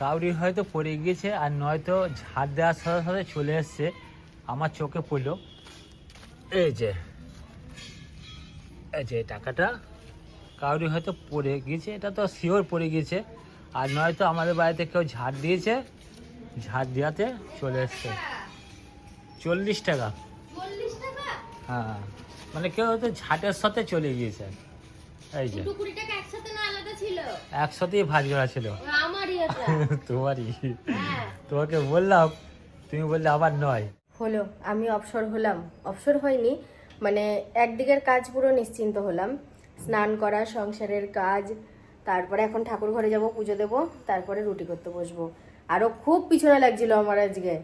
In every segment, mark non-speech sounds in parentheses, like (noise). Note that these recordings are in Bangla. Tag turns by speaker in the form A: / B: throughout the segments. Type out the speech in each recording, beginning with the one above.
A: কাউরি হয়তো পড়ে গিয়েছে আর নয়তো ঝাড় দেওয়ার সাথে সাথে চলে এসছে। আমার চোখে পড়ল। এই যে এই যে টাকাটা কাউরি হয়তো পড়ে গিয়েছে এটা তো শিওর পড়ে গিয়েছে। আর নয়তো আমাদের বাড়িতে কেউ ঝাড় দিয়েছে ঝাড় দেওয়াতে চলে এসছে। চল্লিশ টাকা। হ্যাঁ মানে কেউ হয়তো ঝাঁটের সাথে চলে গিয়েছে। এই যে।
B: দুটো টাকা একসাথে না আলাদা ছিল?
A: একসাথেই ভাজ করা ছিল।
B: আমারই এটা। (laughs)
A: তোমারই।
B: হ্যাঁ।
A: তোমাকে বললাম তুমি বললে আবার নয়।
C: হলো আমি অবসর হলাম। অবসর হয়নি মানে একদিকের কাজ পুরো নিশ্চিন্ত হলাম। স্নান করা সংসারের কাজ তারপরে এখন ঠাকুর ঘরে যাব পুজো দেবো তারপরে রুটি করতে বসবো। আরও খুব পিছনে লাগছিল আমার আজকে।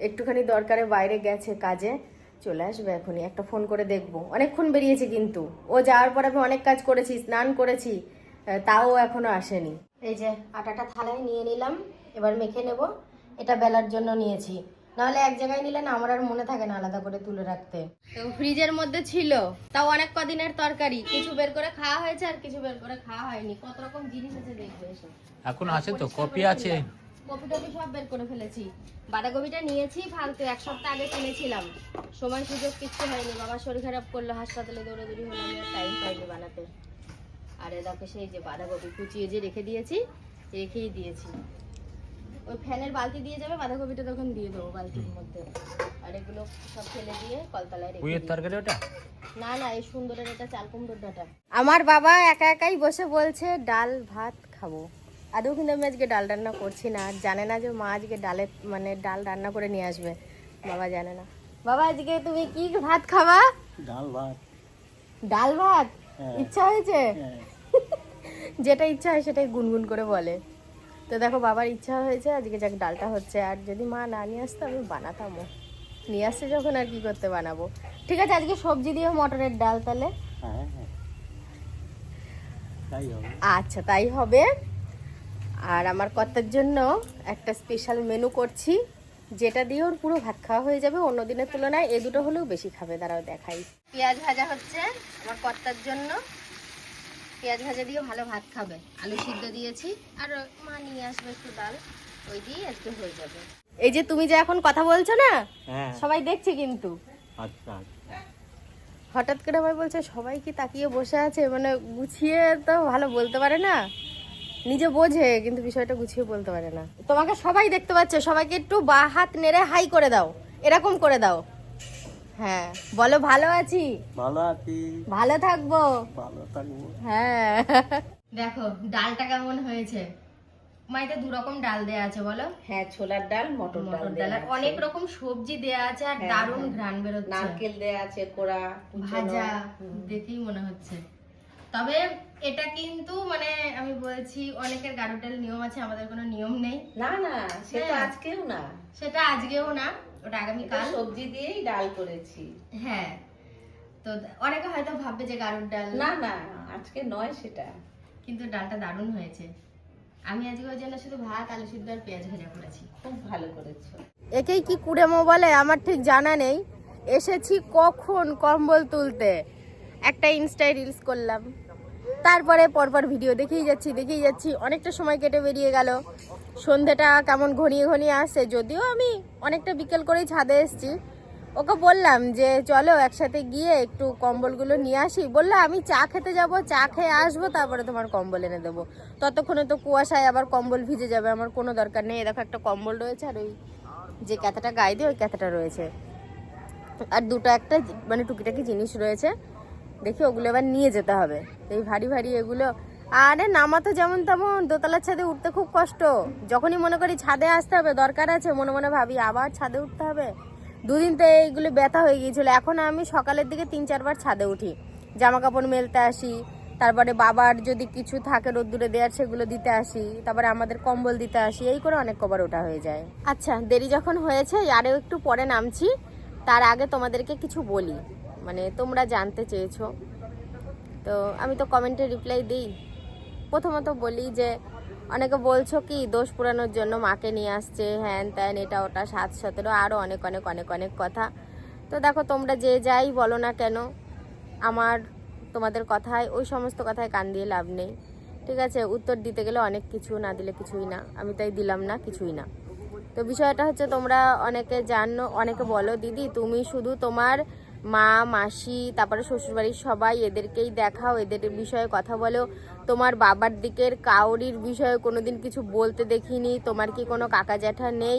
C: একটুখানি দরকারে বাইরে গেছে কাজে। চলে আসবে এখনই একটা ফোন করে দেখব। অনেকক্ষণ বেরিয়েছে কিন্তু। ও যাওয়ার পর আমি অনেক কাজ করেছি স্নান করেছি তাও এখনও আসেনি। এই যে আটাটা থালায় নিয়ে নিলাম এবার মেখে নেব। এটা বেলার জন্য নিয়েছি। নাহলে এক জায়গায় নিলে না আমার আর মনে থাকে না আলাদা করে তুলে রাখতে। তো ফ্রিজের মধ্যে ছিল তাও অনেক কদিনের তরকারি। কিছু বের করে খাওয়া হয়েছে আর কিছু বের করে খাওয়া হয়নি। কত রকম জিনিস আছে দেখবে
A: এখন আছে তো কপি আছে।
C: কপি টপি সব বের করে ফেলেছি। বাঁধাকপিটা নিয়েছি ফালতু এক সপ্তাহ আগে কিনেছিলাম। সময় সুযোগ কিচ্ছু হয়নি বাবা শরীর খারাপ করল হাসপাতালে দৌড়াদৌড়ি হলো টাইম পাইনি বানাতে। আর এ দেখো সেই যে বাঁধাকপি কুচিয়ে যে রেখে দিয়েছি রেখেই দিয়েছি। ওই ফ্যানের বালতি দিয়ে যাবে বাঁধাকপিটা তখন দিয়ে দেবো বালতির মধ্যে। আর এগুলো সব ফেলে দিয়ে কলতলায় রেখে
A: কুইয়ের
C: দিই।
A: তরকারি ওটা?
C: না না এই সুন্দরের এটা চাল কুমড়োর ডাটা। আমার বাবা একা একাই বসে বলছে ডাল ভাত খাব। আদৌ কিন্তু আমি আজকে ডাল রান্না করছি না আর জানে না যে মা আজকে ডালে মানে ডাল রান্না করে নিয়ে আসবে। বাবা জানে না। বাবা আজকে তুমি কি ভাত খাবা?
A: ডাল ভাত।
C: ডাল ভাত? ইচ্ছা হয়েছে? যেটা ইচ্ছা হয় সেটাই গুনগুন করে বলে। তো দেখো বাবার ইচ্ছা হয়েছে আজকে যাক ডালটা হচ্ছে। আর যদি মা না নিয়ে আসতো আমি বানাতামও। নিয়ে আসছে যখন আর কি করতে বানাবো? ঠিক আছে আজকে সবজি দিয়ে মটরের ডাল তাহলে।
A: হ্যাঁ
C: আচ্ছা তাই হবে। আর আমার কর্তার জন্য একটা স্পেশাল মেনু করছি যেটা দিয়ে ওর পুরো ভাত খাওয়া হয়ে যাবে অন্য দিনের তুলনায়। এ দুটো হলেও বেশি খাবে দাঁড়াও দেখাই। পেঁয়াজ ভাজা হচ্ছে আমার কর্তার জন্য। পেঁয়াজ ভাজা দিয়ে ভালো ভাত খাবে। আলু সিদ্ধ দিয়েছি। আর মা নিয়ে আসবে একটু ডাল ওই দিয়ে আজকে হয়ে যাবে। এই যে তুমি যে এখন কথা বলছো না
A: হ্যাঁ।
C: সবাই দেখছে কিন্তু।
A: আচ্ছা আচ্ছা।
C: হঠাৎ করে ভাই বলছে সবাই কি তাকিয়ে বসে আছে? মানে গুছিয়ে তো ভালো বলতে পারে না। নিজে বোঝে কিন্তু বিষয়টা গুছিয়ে বলতে পারে না। তোমাকে সবাই দেখতে পাচ্ছে সবাইকে একটু বা হাত নেড়ে হাই করে দাও এরকম করে দাও। হ্যাঁ বলো ভালো আছি?
A: ভালো আছি।
C: ভালো থাকব?
A: ভালো থাকব।
C: হ্যাঁ। দেখো ডালটা কেমন হয়েছে? মাইতে দু রকম ডাল দেয়া আছে বলো।
D: হ্যাঁ ছোলার ডাল মটর ডাল
C: মটর ডাল আর অনেক রকম সবজি দেয়া আছে আর
D: হ্যাঁ,
C: দারুণ
D: হ্যাঁ।
C: ঘ্রাণ বেরোচ্ছে।
D: নারকেল দেয়া আছে কোড়া
C: ভাজা দেখেই মনে হচ্ছে। তবে এটা কিন্তু মানে আমি বলছি অনেকের গারুটাল নিয়ম আছে আমাদের কোনো নিয়ম নেই।
D: না না সে তো
C: হ্যাঁ।
D: আজকেও না।
C: সেটা আজকেও না ওটা আগামীকাল।
D: সবজি দিয়েই ডাল করেছি।
C: হ্যাঁ। তো অনেকে হয়তো ভাববে যে গারুর ডাল
D: না না আজকে নয় সেটা।
C: কিন্তু ডালটা দারুণ হয়েছে। আমি আজকে ওই জন্য শুধু ভাত আলু সিদ্ধ আর পেঁয়াজ ভাজা করেছি।
D: খুব ভালো করেছ।
C: একেই কি কুড়েমো বলে আমার ঠিক জানা নেই। এসেছি কখন কম্বল তুলতে? একটা ইনস্টায় রিলস করলাম। তারপরে পরপর ভিডিও দেখেই যাচ্ছি দেখেই যাচ্ছি। অনেকটা সময় কেটে বেরিয়ে গেল। সন্ধেটা কেমন ঘনিয়ে ঘনিয়ে আসছে, যদিও আমি অনেকটা বিকেল করেই ছাদে এসেছি। ওকে বললাম যে, চলো একসাথে গিয়ে একটু কম্বলগুলো নিয়ে আসি। বলল, আমি চা খেতে যাব, চা খেয়ে আসব, তারপরে তোমার কম্বল এনে দেবো। ততক্ষণে তো কুয়াশায় আবার কম্বল ভিজে যাবে, আমার কোনো দরকার নেই। দেখো একটা কম্বল রয়েছে, আর ওই যে ক্যাথাটা গায়ে দিয়ে ওই ক্যাথাটা রয়েছে। আর দুটো একটা মানে টুকিটাকি জিনিস রয়েছে। দেখি ওগুলো এবার নিয়ে যেতে হবে। এই ভারী ভারী এগুলো। আরে নামা তো যেমন তেমন, দোতলার ছাদে উঠতে খুব কষ্ট। যখনই মনে করি ছাদে আসতে হবে, দরকার আছে, মনে মনে ভাবি আবার ছাদে উঠতে হবে। দুদিন তো এইগুলো ব্যথা হয়ে গিয়েছিল। এখন আমি সকালের দিকে তিন চারবার ছাদে উঠি। জামা কাপড় মেলতে আসি, তারপরে বাবার যদি কিছু থাকে রোদ্দুরে দেওয়ার সেগুলো দিতে আসি, তারপরে আমাদের কম্বল দিতে আসি, এই করে অনেক কবার ওটা হয়ে যায়। আচ্ছা দেরি যখন হয়েছে, আরও একটু পরে নামছি। তার আগে তোমাদেরকে কিছু বলি। মানে তোমরা জানতে চেয়েছো। তো আমি তো কমেন্টে রিপ্লাই দিই। প্রথমত বলি যে, অনেকে বলছো কি, দোষ পুরানোর জন্য মাকে নিয়ে আসছে, হ্যান ত্যান, এটা, ওটা, সাত, সতেরো আরও অনেক অনেক অনেক অনেক কথা। তো দেখো, তোমরা যে যাই বলো না কেন, আমার, তোমাদের কথায়, ওই সমস্ত কথায় কান দিয়ে লাভ নেই। ঠিক আছে, উত্তর দিতে গেলে অনেক কিছু, না দিলে কিছুই না। আমি তাই দিলাম না, কিছুই না। তো বিষয়টা হচ্ছে তোমরা অনেকে জানো, অনেকে বলো, দিদি, তুমি শুধু তোমার মা, মাসি, তারপরে শ্বশুরবাড়ির সবাই এদেরকেই দেখাও, এদের বিষয়ে কথা বলো। তোমার বাবার দিকের কাউরির বিষয়ে কোনোদিন কিছু বলতে দেখিনি। তোমার কি কোনো কাকা জ্যাঠা নেই?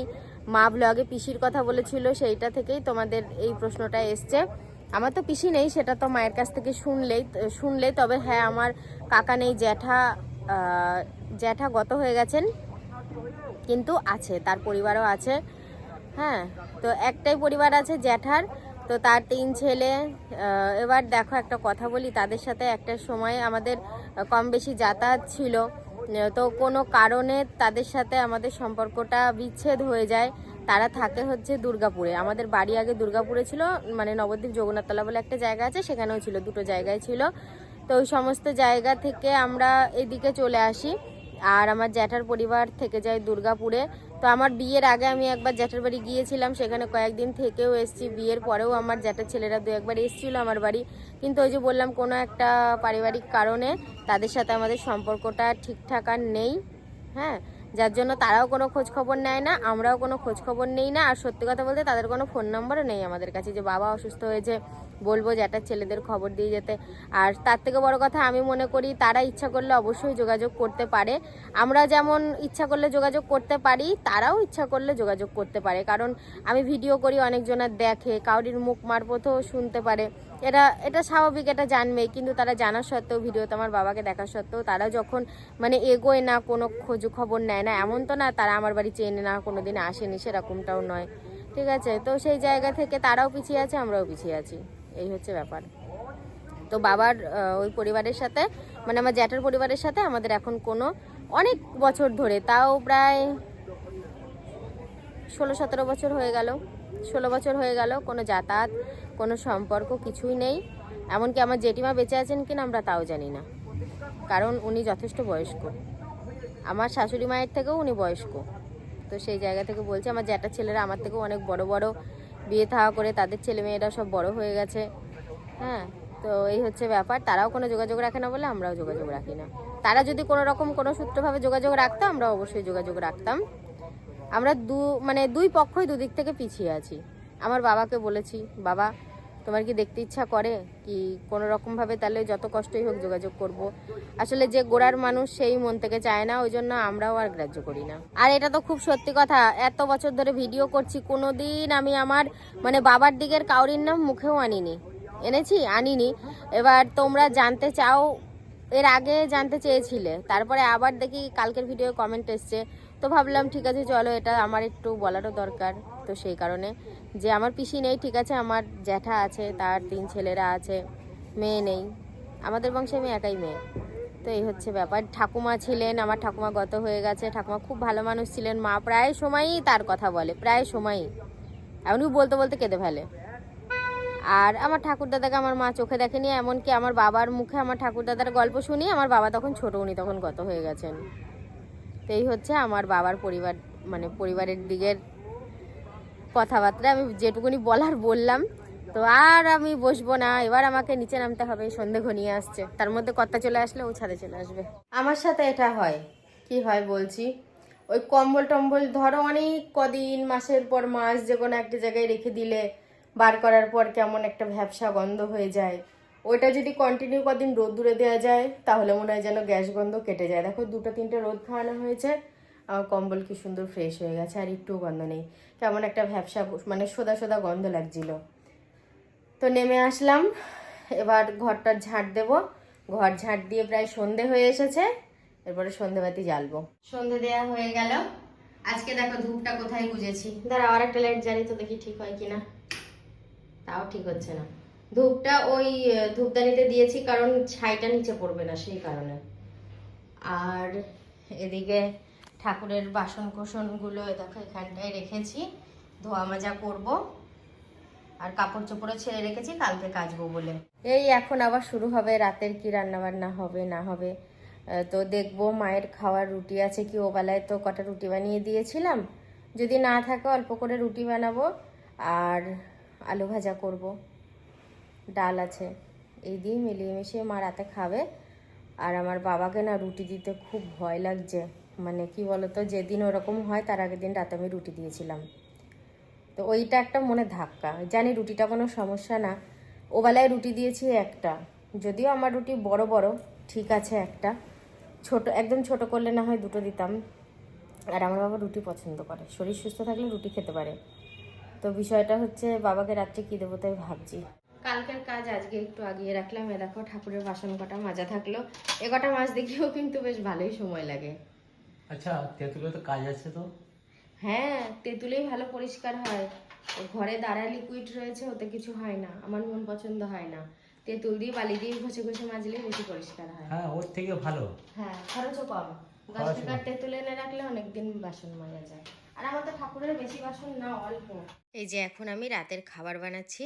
C: মা ব্লগে পিসির কথা বলেছিল, সেইটা থেকেই তোমাদের এই প্রশ্নটা এসছে। আমার তো পিসি নেই, সেটা তো মায়ের কাছ থেকে শুনলেই শুনলে তবে হ্যাঁ আমার কাকা নেই, জ্যাঠা জ্যাঠা গত হয়ে গেছেন, কিন্তু আছে, তার পরিবারও আছে। হ্যাঁ তো একটাই পরিবার আছে জ্যাঠার। তো তার তিন ছেলে এবার দেখো একটা কথা বলি, তাদের সাথে একটা সময় আমাদের কম বেশি যাতায়াত ছিল। তো কোনো কারণে তাদের সাথে আমাদের সম্পর্কটা বিচ্ছেদ হয়ে যায়। তারা থাকে হচ্ছে দুর্গাপুরে। আমাদের বাড়ি আগে দুর্গাপুরে ছিল মানে নবদ্বীপ জগন্নাথতলা বলে একটা জায়গা আছে, সেখানেও ছিল, দুটো জায়গায় ছিল। তো ওই সমস্ত জায়গা থেকে আমরা এদিকে চলে আসি। আর আমার জ্যাঠার পরিবার থেকে যায় দুর্গাপুরে। তো আমার বিয়ের আগে আমি একবার জ্যাঠার বাড়ি গিয়েছিলাম, সেখানে কয়েকদিন থেকেও এসেছি। বিয়ের পরেও আমার জ্যাঠার ছেলেরা দু একবার এসেছিল আমার বাড়ি। কিন্তু ওই যে বললাম, কোনো একটা পারিবারিক কারণে তাদের সাথে আমাদের সম্পর্কটা ঠিকঠাক আর নেই হ্যাঁ? যার জন্য তারাও কোনো খোঁজ খবর নেয় না, আমরাও কোনো খোঁজ খবর নেই না। আর সত্যি কথা বলতে তাদের কোনো ফোন নাম্বারও নেই আমাদের কাছে যে বাবা অসুস্থ হয়েছে বলব একটা ছেলেদের খবর দিয়ে যেতে। আর তার থেকে বড় কথা আমি মনে করি, তারা ইচ্ছা করলে অবশ্যই যোগাযোগ করতে পারে। আমরা যেমন ইচ্ছা করলে যোগাযোগ করতে পারি, তারাও ইচ্ছা করলে যোগাযোগ করতে পারে। কারণ আমি ভিডিও করি অনেকজনের দেখে, কাউরির মুখ মারপথও শুনতে পারে। এটা এটা স্বাভাবিক, এটা জানবেই। কিন্তু তারা জানার সত্ত্বেও ভিডিওতে আমার বাবাকে দেখা সত্ত্বেও, তারা যখন মানে এগোয় না, কোনো খোঁজ খবর নেয় না, এমন তো না, তারা আমার বাড়ি চেনে না কোনো দিন আসেনি, সেরকমটাও নয়। ঠিক আছে? তো সেই জায়গা থেকে তারাও পিছিয়ে আছে, আমরাও পিছিয়ে আছি। এই হচ্ছে ব্যাপার। তো বাবার ওই পরিবারের সাথে মানে আমার জ্যাঠার পরিবারের সাথে আমাদের এখন কোনো অনেক বছর ধরে, তাও প্রায় ষোলো সতেরো বছর হয়ে গেল। ষোলো বছর হয়ে গেল, কোনো যাতায়াত, কোনো সম্পর্ক কিছুই নেই। এমনকি আমার জেঠিমা বেঁচে আছেন কিনা আমরা তাও জানি না। কারণ উনি যথেষ্ট বয়স্ক। আমার শাশুড়ি মায়ের থেকেও উনি বয়স্ক। তো সেই জায়গা থেকে বলছে, আমার জ্যাঠার ছেলেরা আমার থেকেও অনেক বড় বড় বিয়ে থাওয়া করে তাদের ছেলে মেয়েরা সব বড় হয়ে গেছে। হ্যাঁ তো এই হচ্ছে ব্যাপার। তারাও কোনো যোগাযোগ রাখে না বলে আমরাও যোগাযোগ রাখি না। তারা যদি কোনো রকম কোনো সূত্রভাবে যোগাযোগ রাখতো, আমরা অবশ্যই যোগাযোগ রাখতাম। আমরা দু মানে দুই পক্ষই দুদিক থেকে পিছিয়ে আছি। আমার বাবাকে বলেছি, বাবা তোমার কি দেখতে ইচ্ছা করে? কি কোনো রকমভাবে তাহলে যত কষ্টই হোক যোগাযোগ করব। আসলে যে গোড়ার মানুষ সেই মন থেকে চায় না, ওই জন্য আমরাও আর গ্রাহ্য করি না। আর এটা তো খুব সত্যি কথা, এত বছর ধরে ভিডিও করছি কোনো দিন আমি আমার মানে বাবার দিকের কাউরির নাম মুখেও আনিনি। এনেছি? আনিনি। এবার তোমরা জানতে চাও, এর আগে জানতে চেয়েছিলে, তারপরে আবার দেখি কালকের ভিডিও কমেন্ট এসছে। তো ভাবলাম, ঠিক আছে, চলো এটা আমার একটু বলারও দরকার। তো সেই কারণে যে আমার পিসি নেই, ঠিক আছে, আমার জ্যাঠা আছে, তার তিন ছেলেরা আছে, মেয়ে নেই। আমাদের বংশে আমি একাই মেয়ে। তো এই হচ্ছে ব্যাপার। ঠাকুমা ছিলেন, আমার ঠাকুমা গত হয়ে গেছে। ঠাকুমা খুব ভালো মানুষ ছিলেন। মা প্রায় সময়ই তার কথা বলে, প্রায় সময়ই। এমনকি বলতে বলতে কেঁদে ফেলে। আর আমার ঠাকুরদাদাকে আমার মা চোখে দেখেনি, এমনকি আমার বাবার মুখে আমার ঠাকুরদাদার গল্প শুনি, আমার বাবা তখন ছোট, উনি তখন গত হয়ে গেছেন। তো এই হচ্ছে আমার বাবার পরিবার মানে পরিবারের দিকের কথাবার্তা আমি যেটুকুনি বলার বললাম। তো আর আমি বসবো না এবার আমাকে নিচে নামতে হবে সন্ধে ঘনিয়ে আসছে। তার মধ্যে কর্তা চলে আসলে ও ছাদে চলে আসবে। আমার সাথে এটা হয়। কি হয় বলছি? ওই কম্বল টম্বল ধরো অনেক কদিন মাসের পর মাস যে কোনো একটা জায়গায় রেখে দিলে বার করার পর কেমন একটা ভ্যাবসা গন্ধ হয়ে যায়। ওইটা যদি কন্টিনিউ কদিন রোদ দূরে দেওয়া যায় তাহলে মনে হয় যেন গ্যাস গন্ধ কেটে যায়। দেখো দুটো তিনটে রোদ খাওয়ানো হয়েছে। আমার কম্বল কি সুন্দর ফ্রেশ হয়ে গেছে আর একটুও গন্ধ নেই। কেমন একটা ভ্যাবসা মানে সোদা সোদা গন্ধ লাগছিল। তো নেমে আসলাম এবার ঘরটার ঝাঁট দেব। ঘর ঝাঁট দিয়ে প্রায় সন্ধে হয়ে এসেছে এরপরে সন্ধেবাতি জ্বালবো। সন্ধে দেয়া হয়ে গেল। আজকে দেখো ধূপটা কোথায় গুজেছি। দাঁড়া আর একটা লাইট জ্বালি তো দেখি ঠিক হয় কিনা। তাও ঠিক হচ্ছে না। ধূপটা ওই ধূপদানিতে দিয়েছি কারণ ছাইটা নিচে পড়বে না সেই কারণে। আর এদিকে ঠাকুরের বাসন কোসনগুলো দেখো এখানটায় রেখেছি, ধোয়া মাজা করব। আর কাপড় চোপড়ও ছেড়ে রেখেছি, কালকে কাচবো বলে। এই এখন আবার শুরু হবে, রাতের কি রান্না বান্না হবে, না হবে। তো দেখব মায়ের খাওয়ার রুটি আছে কি ও বেলায় তো কটা রুটি বানিয়ে দিয়েছিলাম। যদি না থাকে অল্প করে রুটি বানাবো, আর আলু ভাজা করব। ডাল আছে, এই দিয়ে মিলিয়ে মিশিয়ে মা রাতে খাবে। আর আমার বাবাকে না রুটি দিতে খুব ভয় লাগছে। মানে কি বলতো, যেদিন ওরকম হয় তার আগের দিন রাতে আমি রুটি দিয়েছিলাম। তো ওইটা একটা মনে ধাক্কা। জানি রুটিটা কোনো সমস্যা না। ও বেলায় রুটি দিয়েছি একটা। যদিও আমার রুটি বড় বড়, ঠিক আছে একটা। ছোট, একদম ছোট করলে না হয় দুটো দিতাম। আর আমার বাবা রুটি পছন্দ করে। শরীর সুস্থ থাকলে রুটি খেতে পারে। তো বিষয়টা হচ্ছে বাবাকে রাত্রে কী দেবো তাই ভাবছি। কালকের কাজ আজকে একটু আগিয়ে রাখলাম। এ দেখো, ঠাকুরের বাসন কটা মাজা থাকল। এ কটা মাছ দেখেও কিন্তু বেশ ভালোই সময় লাগে।
A: আচ্ছা তেঁতুলে তো কাজ আছে তো?
C: হ্যাঁ তেঁতুলেই ভালো পরিষ্কার হয়। ও ঘরে দাঁড়া লিকুইড রয়েছে ওতে কিছু হয় না। আমার মন পছন্দ হয় না। তেঁতুল দিয়ে বালি দিয়ে ঘষে ঘষে মাজলে বেশি পরিষ্কার হয়।
A: হ্যাঁ ওর থেকে ভালো।
C: হ্যাঁ খরচও কম।
A: খরচও
C: টাকার তেঁতুল এনে রাখলে অনেকদিন বাসন মাজা যায়। আর আমাদের ঠাকুরের বেশি বাসন না অল্প। এই যে এখন আমি রাতের খাবার বানাচ্ছি।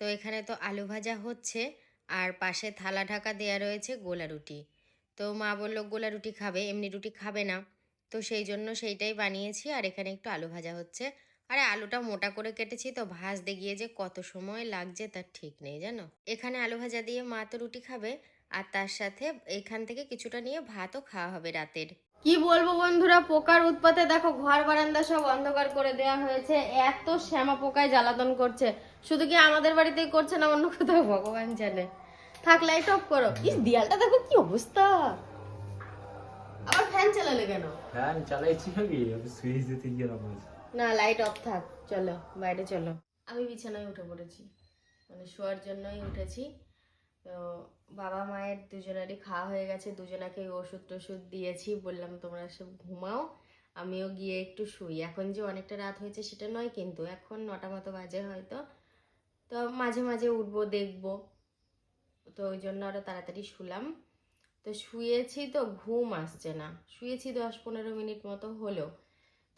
C: তো এখানে তো আলু ভাজা হচ্ছে আর পাশে থালা ঢাকা দেয়া রয়েছে গোলা রুটি। তো মা বলল, গোলা রুটি খাবে, এমনি রুটি খাবে না। তো সেই জন্য সেইটাই বানিয়েছি, আর এখানে একটু আলু ভাজা হচ্ছে। আরে আলুটা মোটা করে কেটেছি তো ভাজতে গিয়ে যে কত সময় লাগছে তার ঠিক নেই, জানো? এখানে আলু ভাজা দিয়ে মা তো রুটি খাবে, আর তার সাথে এখান থেকে কিছুটা নিয়ে ভাতও খাওয়া হবে রাতের। কি বলব বন্ধুরা, পোকার উৎপাতে দেখো ঘর বারান্দা সব অন্ধকার করে দেওয়া হয়েছে, এত শ্যামা পোকায় জ্বালাতন করছে। শুধু কি আমাদের বাড়িতেই করছে না অন্য কোথাও, ভগবান জানে। থাক লাইট অফ করো। ইস দেয়ালটা দেখো কি অবস্থা। আবার ফ্যান চালালে কেন?
A: ফ্যান চালাইছি আমি সুইচ দিতে গিয়ে
C: না লাইট অফ থাক চলো বাইরে চলো। আমি বিছানায় উঠে পড়েছি মানে শোয়ার জন্যই উঠেছি। তো বাবা মায়ের দুজনেরই খাওয়া হয়ে গেছে দুজনাকে ওষুধ টষুধ দিয়েছি বললাম তোমরা সব ঘুমাও আমিও গিয়ে একটু শুই। এখন যে অনেকটা রাত হয়েছে সেটা নয় কিন্তু এখন নটা মতো বাজে হয়তো। তো মাঝে মাঝে উঠবো দেখব। তো ওই জন্য আরও তাড়াতাড়ি শুলাম। তো শুয়েছি তো ঘুম আসছে না। শুয়েছি দশ পনেরো মিনিট মতো হলো।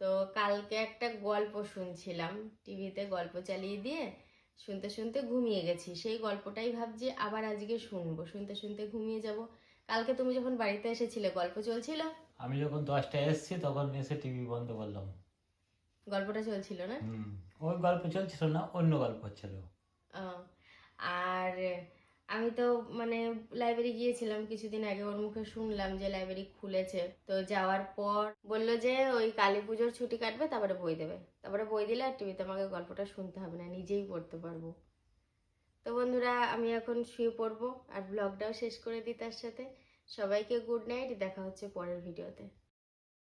C: তো কালকে একটা গল্প শুনছিলাম টিভিতে গল্প চালিয়ে দিয়ে শুনতে শুনতে ঘুমিয়ে গেছি। সেই গল্পটাই ভাবছি আবার আজকে শুনব। শুনতে শুনতে ঘুমিয়ে যাব। কালকে তুমি যখন বাড়িতে এসেছিলে গল্প চলছিল?
A: আমি যখন দশটায় এসেছি তখন এসে টিভি বন্ধ করলাম।
C: গল্পটা চলছিল না?
A: ওই গল্প চলছিল না অন্য গল্প হচ্ছিল।
C: আর আমি তো মানে লাইব্রেরি গিয়েছিলাম কিছুদিন আগে, ওর মুখে শুনলাম যে লাইব্রেরি খুলেছে। তো যাওয়ার পর বলল যে ওই কালী পুজোর ছুটি কাটবে, তারপরে বই দেবে। তারপরে বই দিলে আর টিভিতে আমাকে গল্পটা শুনতে হবে না, নিজেই পড়তে পারব। তো বন্ধুরা, আমি এখন শুয়ে পড়ব আর ব্লগটাও শেষ করে দিই তার সাথে। সবাইকে গুড নাইট দেখা হচ্ছে পরের ভিডিওতে